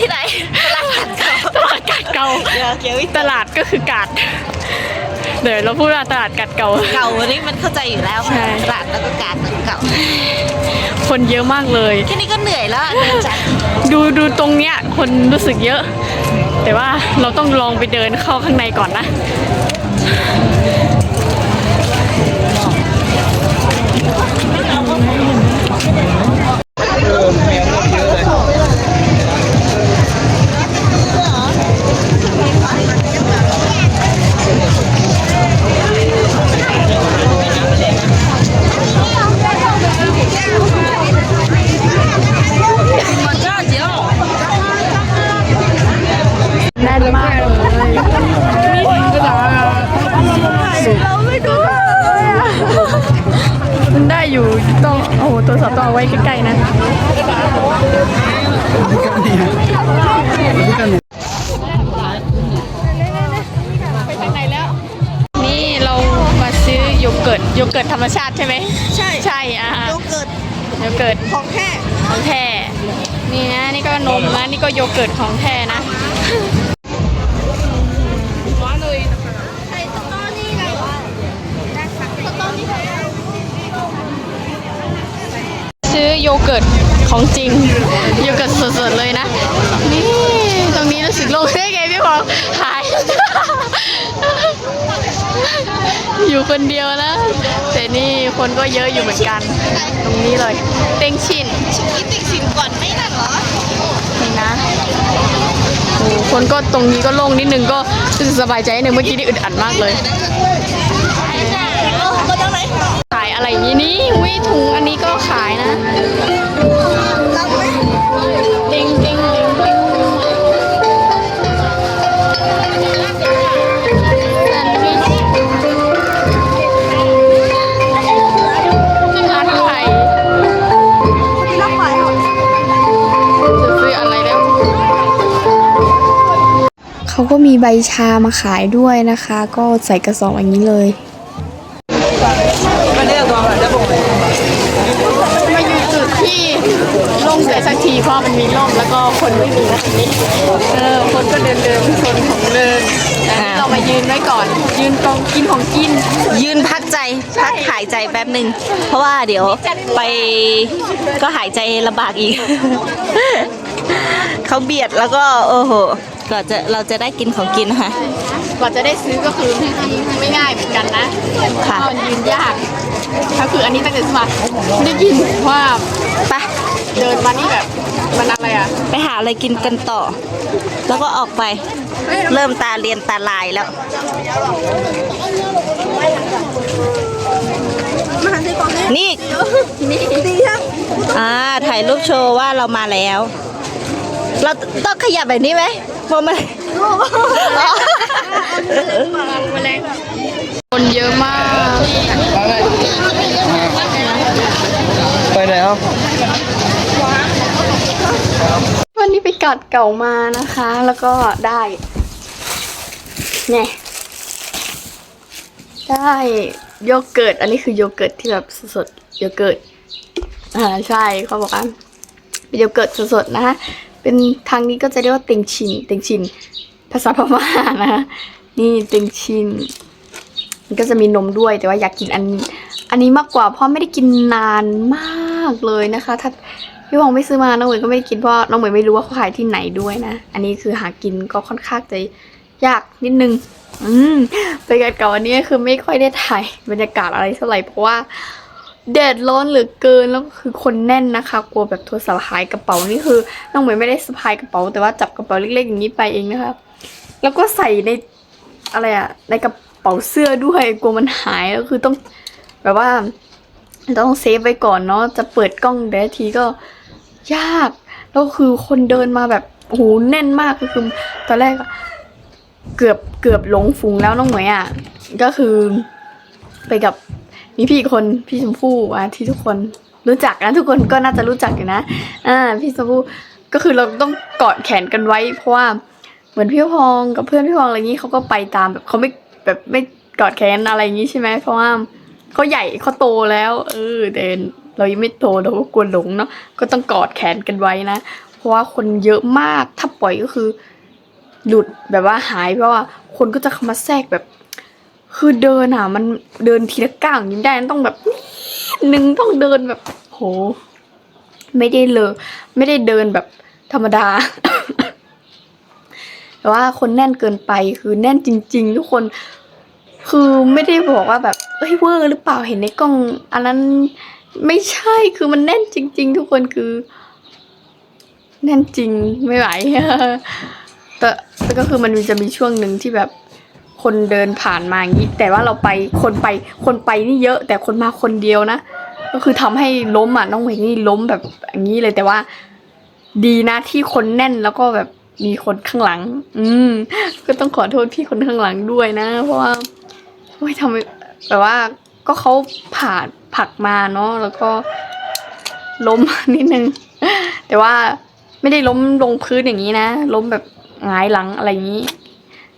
ที่ไหนตลาดกัดเก่าตลาดกัดเก่าเดี๋ยวเกี่ยวอีกตลาดก็คือกาดเดี๋ยวเราพูดว่าตลาดกัดเก่า เก่านี่มันเข้าใจอยู่แล้วใช่ตลาดแล้วก็กาดเก่า คนเยอะมากเลยแค่นี้ก็เหนื่อยแล้วอะเดินจากดูดูตรงเนี้ยคนรู้สึกเยอะ แต่ว่าเราต้องลองไปเดินเข้าข้างในก่อนนะ น่นมากเลยเราไม่ดูมันได้อยู่ต้องโอ้โหตัวสอบต้องเอาไว้ใกล้ๆนะไปทางไหนแล้วนี่เรามาซื้อโยเกิร์ตโยเกิร์ตธรรมชาติใช่ไหมใช่ใช่อะโยเกิร์ตโยเกิร์ตของแท้ของแท้นี่นะนี่ก็นมนะนี่ก็โยเกิร์ตของแท้นะ โยเกิร์ตของจริง โยเกิร์ตสดๆเลยนะ นี่ตรงนี้รู้สึกโล่งได้ไงพี่พอหาย อยู่คนเดียวนะ แต่นี่คนก็เยอะอยู่เหมือนกัน ตรงนี้เลย เต็งชินกินติ่งสินก่อนไม่นั่นเหรอนี่นะโอ้คนก็ตรงนี้ก็โล่งนิดนึงก็รู้สึกสบายใจนิดนึงเมื่อกี้นี่อึดอัดมากเลย อะไรอย่างนี้นี่วิถุงอันนี้ก็ขายนะรับไหมติงติงติงติงแซนด์วิชร้านไทยที่รับไหวจะซื้ออะไรแล้วเขาก็มีใบชามาขายด้วยนะคะ ก็ใส่กระสอบอย่างนี้เลย มาอยู่จุดที่ โล่งเสียสักทีเพราะมันมีร่มแล้วก็คนไม่มีนะทีนี้เออคนก็เดินเดินๆคนของเดินแต่นี่เรามายืนไว้ก่อน ยืนกองกินของกิน ยืนพักใจพักหายใจแป๊บหนึ่งเพราะว่าเดี๋ยวไปก็หายใจลำบากอีก เขาเบียดแล้วก็โอ้โหก็จะเราจะได้กินของกินนะคะ กว่าจะได้ซื้อก็คือไม่ง่ายเหมือนกันนะค่ะเพรามันยืนยากถ้าคืออันนี้ตั้งแต่สมัครไม่ได้ยินว่าไป เดินมานี่แบบมันอะไรอะไปหาอะไรกินกันต่อ แล้วก็ออกไป เริ่มตาเรียนตาลายแล้วนี่อ่าถ่ายรูปโชว์ว่าเรามาแล้ว เราต้องขยับแบบนี้ไหมเพราะมันคนเยอะมาก ไปไหนครับ วันนี้ไป กัดเก่ามานะคะ แล้วก็ได้เนี่ยได้โยเกิร์ต อันนี้คือโยเกิร์ตที่แบบสดๆโยเกิร์ตอ่าใช่เขาบอกว่าเป็นโยเกิร์ตสดๆนะคะเป็นทางนี้ก็จะเรียกว่าเต็งชินเต็งชิน ภาษาพม่านะคะนี่เต็งชินมันก็จะมีนมด้วยแต่ว่าอยากกินอันอันนี้มากกว่าเพราะไม่ได้กินนานมากเลยนะคะ ถ้า พี่พงไม่ซื้อมาน้องเหมยก็ไม่ได้กินเพราะน้องเหมยไม่รู้ว่าเขาขายที่ไหนด้วยนะ อันนี้คือหากินก็ค่อนข้างจะยากนิดนึง อืมไปกันก่อนวันนี้คือไม่ค่อยได้ถ่ายบรรยากาศอะไรเท่าไหร่เพราะว่าแดดร้อนเหลือเกินแล้วก็คือคนแน่นนะคะ กลัวแบบโทรศัพท์หายกระเป๋านี่คือน้องเหมยไม่ได้สะพายกระเป๋า แต่ว่าจับกระเป๋าเล็กๆอย่างนี้ไปเองนะคะแล้วก็ใส่ในอะไรอะในกระเป๋าเสื้อด้วยกลัวมันหายแล้วคือต้องแบบว่า ต้องเซฟไว้ก่อนเนาะจะเปิดกล้องแต่ทีก็ยากแล้วคือคนเดินมาแบบโอ้โหแน่นมากก็คือตอนแรกเกือบเกือบหลงฝูงแล้วน้องเหมยอะก็คือไปกับมีพี่คนพี่ชมพู่อะที่ทุกคนรู้จักนะทุกคนก็น่าจะรู้จักอยู่นะ อ่า พี่ชมพู่ก็คือเราต้องกอดแขนกันไว้ เพราะว่าเหมือนพี่พองกับเพื่อนพี่พองอะไรงนี้เขาก็ไปตามแบบเขาไม่แบบไม่กอดแขนอะไรอย่างนี้ใช่ไหมเพราะว่า เขาใหญ่เขาโตแล้ว เออแต่เรายังไม่โตเราก็กลัวหลงเนาะก็ต้องกอดแขนกันไว้นะ เพราะว่าคนเยอะมากถ้าปล่อยก็คือ หลุดแบบว่าหายเพราะว่า คนก็จะเข้ามาแทรกแบบ คือเดินอะ มันเดินทีละก้าวอย่างนี้ไม่ได้มันต้องแบบนิดนึงต้องเดินแบบ โห ไม่ได้เลย ไม่ได้เดินแบบธรรมดาแต่ว่าคนแน่นเกินไปคือแน่นจริง ๆ ทุกคน คือไม่ได้บอกว่าแบบ เอ้ยเวอร์หรือเปล่าเห็นในกล้อง อันนั้นไม่ใช่คือมันแน่นจริง ๆ ทุกคนคือ แน่นจริงไม่ไหวแต่แต่ก็คือมันจะมีช่วงหนึ่งที่แบบคนเดินผ่านมาอย่างนี้ แต่ว่าเราไปคนไปคนไปนี่เยอะ แต่คนมาคนเดียวนะก็คือทำให้ล้มอะน้องเวงนี่ล้มแบบอย่างนี้เลยแต่ว่าดีนะที่คนแน่นแล้วก็แบบมีคนข้างหลัง อืม ก็ต้องขอโทษพี่คนข้างหลังด้วยนะ เพราะว่าโอ้ยทำไม แบบว่าก็เขาผ่านผักมาเนาะแล้วก็ล้มนิดนึง แต่ว่าไม่ได้ล้มลงพื้นอย่างนี้นะ ล้มแบบหงายหลังอะไรอย่างนี้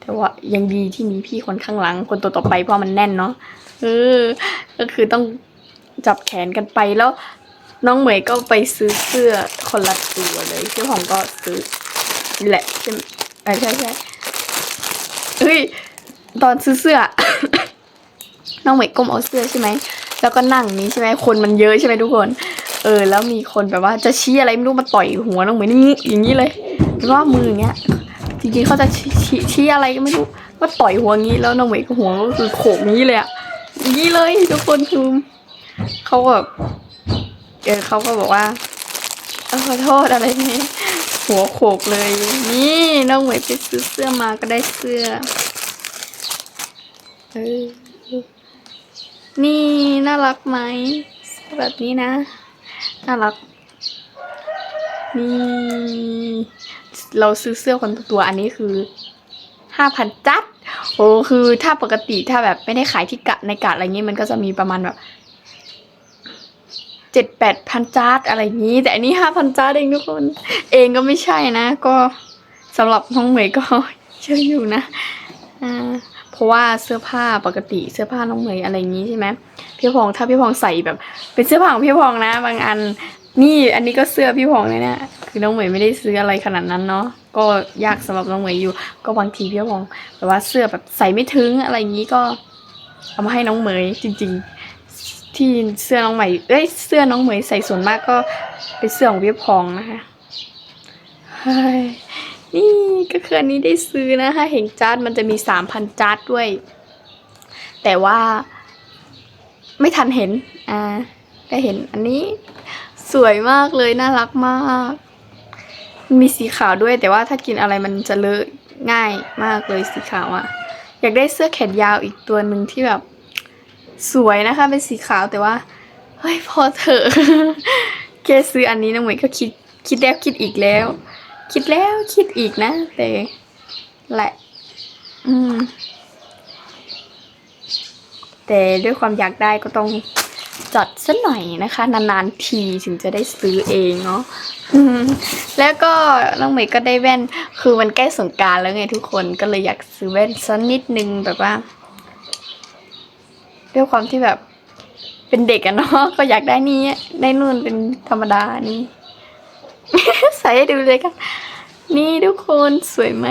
แต่ว่ายังดีที่มีพี่คนข้างหลัง คนตัวต่อไปเพราะมันแน่นเนาะเออก็คือต้องจับแขนกันไปแล้ว น้องเหมยก็ไปซื้อเสื้อคนละตัวเลยพี่หอมก็ซื้อแหละใช่ใช่ใช่เฮ้ยตอนซื้อเสื้อ น้องเหมยก้มเอาเสื้อใช่ไหม แล้วก็นั่งนี้ใช่ไหมคนมันเยอะใช่ไหมทุกคน เออ แล้วมีคนแบบว่าจะชี้อะไรไม่รู้มาต่อยหัวน้องเหมยนี่อย่างนี้เลยแล้วมืออย่างเงี้ย จริงๆเขาจะชี้ชี้ชี้อะไรก็ไม่รู้ว่าต่อยหัวงี้แล้วน้องเหมยก็หัวก็คือโขกนี้เลยอะอย่างนี้เลยทุกคนคือเขาแบบเออเขาก็บอกว่าขอโทษอะไรนี้หัวโขกเลย นี่น้องเหมยไปซื้อเสื้อมาก็ได้เสื้อ เออ นี่น่ารักไหมแบบนี้นะ น่ารัก นี่ เราซื้อเสื้อคนตัวอันนี้คือห้าพันจัดโอ้คือถ้าปกติถ้าแบบไม่ได้ขายที่กะในกะอะไรเงี้มันก็จะมีประมาณแบบเจ็ดแปดพันจัดอะไรอย่างนี้ แต่อันนี้ห้าพันจัดเองทุกคน เองก็ไม่ใช่นะ ก็สำหรับน้องเหมยก็เชื่ออยู่นะอ่า เพราะว่าเสื้อผ้าปกติเสื้อผ้าน้องเหมยอะไรอย่างนี้ใช่ไหมพี่พองถ้าพี่พองใส่แบบ เป็นเสื้อผ้าของพี่พองนะ บางอันนี่อันนี้ก็เสื้อพี่พองเลยเนี่ยคือน้องเหมยไม่ได้ซื้ออะไรขนาดนั้นเนาะก็ยากสำหรับน้องเหมยอยู่ ก็บางทีพี่พองแบบว่าเสื้อแบบใส่ไม่ถึงอะไรอย่างนี้ก็เอามาให้น้องเหมยจริง ๆ ที่เสื้อน้องเหมยเอ้ยเสื้อน้องเหมยใส่ส่วนมากก็เป็นเสื้อของพี่พองนะคะเฮ้ นี่ก็คืออันนี้ได้ซื้อนะคะเห็นจาร์ดมันจะมีสามพันจาร์ดด้วย แต่ว่าไม่ทันเห็น อ่า ได้เห็นอันนี้สวยมากเลยน่ารักมาก มีสีขาวด้วยแต่ว่าถ้ากินอะไรมันจะเลอะง่ายมากเลยสีขาวอะอยากได้เสื้อแขนยาวอีกตัวหนึ่งที่แบบ สวยนะคะเป็นสีขาวแต่ว่าเฮ้ยพอเถอะแค่ซื้ออันนี้น้องเหมยก็คิดคิดแล้วคิดอีกแล้ว คิดแล้วคิดอีกนะ แต่แหละ อืม แต่ด้วยความอยากได้ก็ต้องจัดสักหน่อยนะคะ นานๆทีถึงจะได้ซื้อเองเนาะแล้วก็น้องเมย์ก็ได้แว่น คือมันใกล้สงการแล้วไงทุกคนก็เลยอยากซื้อแว่นสักนิดนึงแบบว่าด้วยความที่แบบเป็นเด็กอะเนาะก็อยากได้นี่ได้นู่นเป็นธรรมดานี่ ใส่ให้ดูเลยกันนี่ทุกคนสวยไหม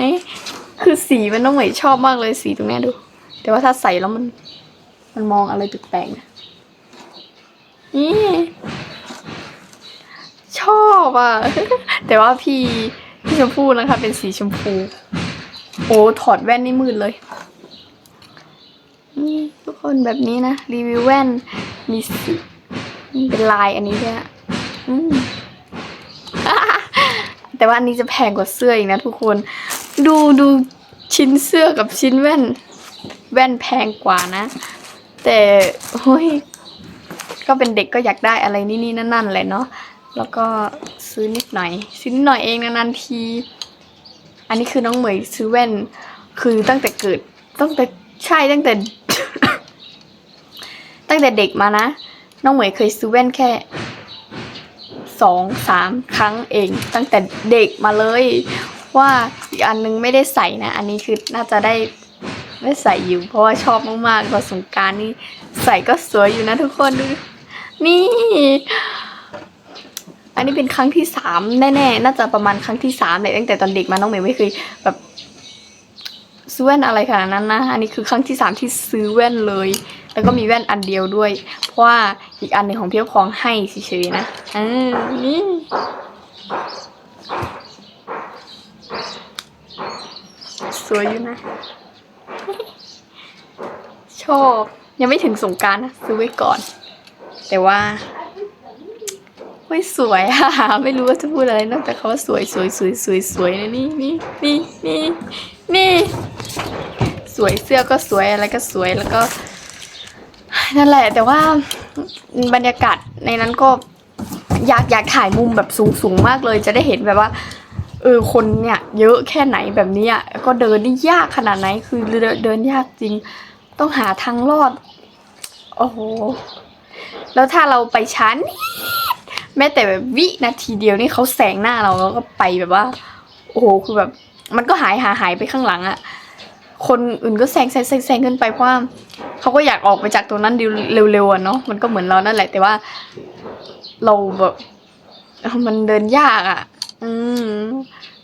คือสีมันน้องเหมยชอบมากเลยสีตรงนี้ดู แต่ว่าถ้าใส่แล้วมัน มันมองอะไรแปลกๆนะ นี่ชอบอะ แต่ว่าพี่พี่ชมพูนะคะ เป็นสีชมพู โอ้ถอดแว่นนี่มืดเลย นี่ทุกคนแบบนี้นะ รีวิวแว่นมีสีเป็นลายอันนี้ด้วยอะอืม แต่ว่าอันนี้จะแพงกว่าเสื้ออีกนะทุกคน ดูดูชิ้นเสื้อกับชิ้นแว่น แว่นแพงกว่านะ แต่เฮ้ยก็เป็นเด็กก็อยากได้อะไรนี่นี่นั่นๆแหละเนาะแล้วก็ซื้อนิดหน่อยซื้อนิดหน่อยเองนานๆที อันนี้คือน้องเหมยซื้อแว่น คือตั้งแต่เกิดตั้งแต่ใช่ตั้งแต่ ตั้งแต่เด็กมานะ น้องเหมยเคยซื้อแว่นแค่ สองสามครั้งเอง ตั้งแต่เด็กมาเลย ว่าอีกอันนึงไม่ได้ใส่นะ อันนี้คือน่าจะได้ได้ใส่อยู่ เพราะว่าชอบมากๆตอนสงการนี่ใส่ก็สวยอยู่นะทุกคนดูนี่ออันนี้เป็นครั้งที่สามแน่ๆ น่าจะประมาณครั้งที่สามเลยตั้งแต่ตอนเด็กมาน้องเมย์ไม่เคยแบบซื้อแว่นอะไรขนาดนั้นนะ อันนี้คือครั้งที่สามที่ซื้อแว่นเลย แล้วก็มีแว่นอันเดียวด้วย เพราะว่าอีกอันหนึ่งของเพี่พองให้เฉยๆนะอ่านี่สวยอยู่นะ ชอบ ยังไม่ถึงสงการนะซื้อไว้ก่อน แต่ว่าไม่สวยอะไม่รู้ว่าจะพูดอะไรนอกจากคำว่าสวยสวยสวยสวยสวยนะนี่นี่นี่นี่นี่สวยเสื้อก็สวยอะไรก็สวยแล้วก็ นั่นแหละ แต่ว่าบรรยากาศในนั้นก็อยากอยากถ่ายมุมแบบสูงสูงมากเลย จะได้เห็นแบบว่าเออคนเนี่ยเยอะแค่ไหนแบบนี้ยก็เดินได้ยากขนาดไหนคือเดินเดินยากจริง ต้องหาทางรอด โอ้โห แล้วถ้าเราไปชั้นแม้แต่แบบวินาทีเดียวนี่เขาแสงหน้าเราแล้วก็ไปแบบว่า โอ้โหคือแบบ มันก็หายหาหายไปข้างหลังอะ คนอื่นก็แซงแซงแซงแซงขึ้นไปเพราะว่าเขาก็อยากออกไปจากตรงนั้นเร็วๆอะเนาะมันก็เหมือนเรานั่นแหละ แต่ว่า เราแบบมันเดินยากอะอืม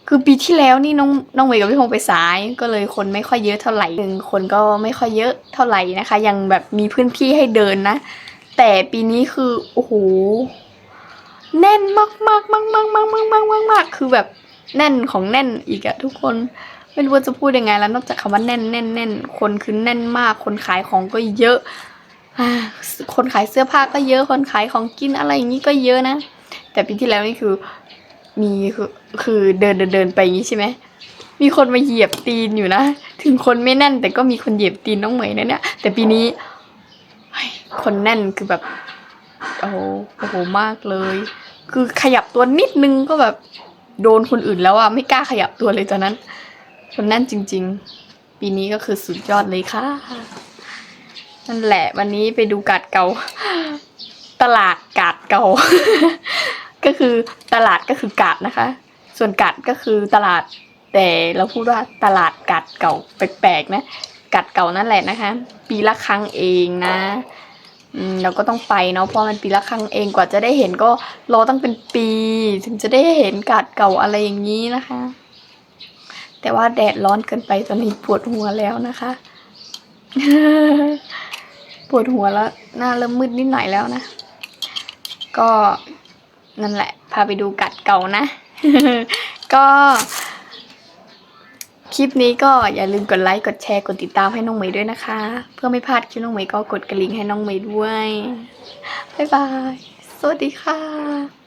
คือปีที่แล้วนี่น้องน้องเมย์กับพี่พงษ์ไปสายก็เลยคนไม่ค่อยเยอะเท่าไหร่หนึ่งคนก็ไม่ค่อยเยอะเท่าไหร่นะคะ ยังแบบมีพื้นที่ให้เดินนะ แต่ปีนี้คือโอ้โหแน่นมากมากมากมากมากมากมากมากมากคือแบบแน่นของแน่นอีกอะทุกคน ไม่รู้ว่าจะพูดยังไงแล้วนอกจากคำว่าแน่นแน่นแน่นคนคือแน่นมาก คนขายของก็เยอะคนขายเสื้อผ้าก็เยอะ คนขายของกินอะไรอย่างนี้ก็เยอะนะ แต่ปีที่แล้วนี่คือ มีคือคือเดินเดินเดินไปอย่างนี้ใช่ไหมมีคนมาเหยียบตีนอยู่นะ ถึงคนไม่แน่น แต่ก็มีคนเหยียบตีนน้องเหมยนะเนี่ย แต่ปีนี้คนแน่นคือแบบโอ้โหโอ้โหมากเลย คือขยับตัวนิดนึงก็แบบโดนคนอื่นแล้วอะไม่กล้าขยับตัวเลยตอนนั้น คนแน่นจริง ๆ ปีนี้ก็คือสุดยอดเลยค่ะ นั่นแหละวันนี้ไปดูกาดเก่าตลาดกาดเก่าก็คือตลาดก็คือกาดนะคะ ส่วนกัดก็คือตลาด แต่เราพูดว่าตลาดกัดเก่าแปลกๆนะกัดเก่านั่นแหละนะคะ ปีละครั้งเองนะเราก็ต้องไปเนาะเพราะมันปีละครั้งเองกว่าจะได้เห็นก็รอตั้งเป็นปี ถึงจะได้เห็นกัดเก่าอะไรอย่างนี้นะคะ แต่ว่าแดดร้อนเกินไปตอนนี้ปวดหัวแล้วนะคะ ปวดหัวแล้วหน้าเริ่มมืดนิดหน่อยแล้วนะ ก็นั่นแหละ พาไปดูกัดเก่านะ ก็คลิปนี้ก็อย่าลืมกดไลค์กดแชร์กดติดตามให้น้องเมย์ด้วยนะคะ เพื่อไม่พลาดคลิปน้องเมย์ก็กดกระลิ่งให้น้องเมย์ด้วย บ๊ายบาย สวัสดีค่ะ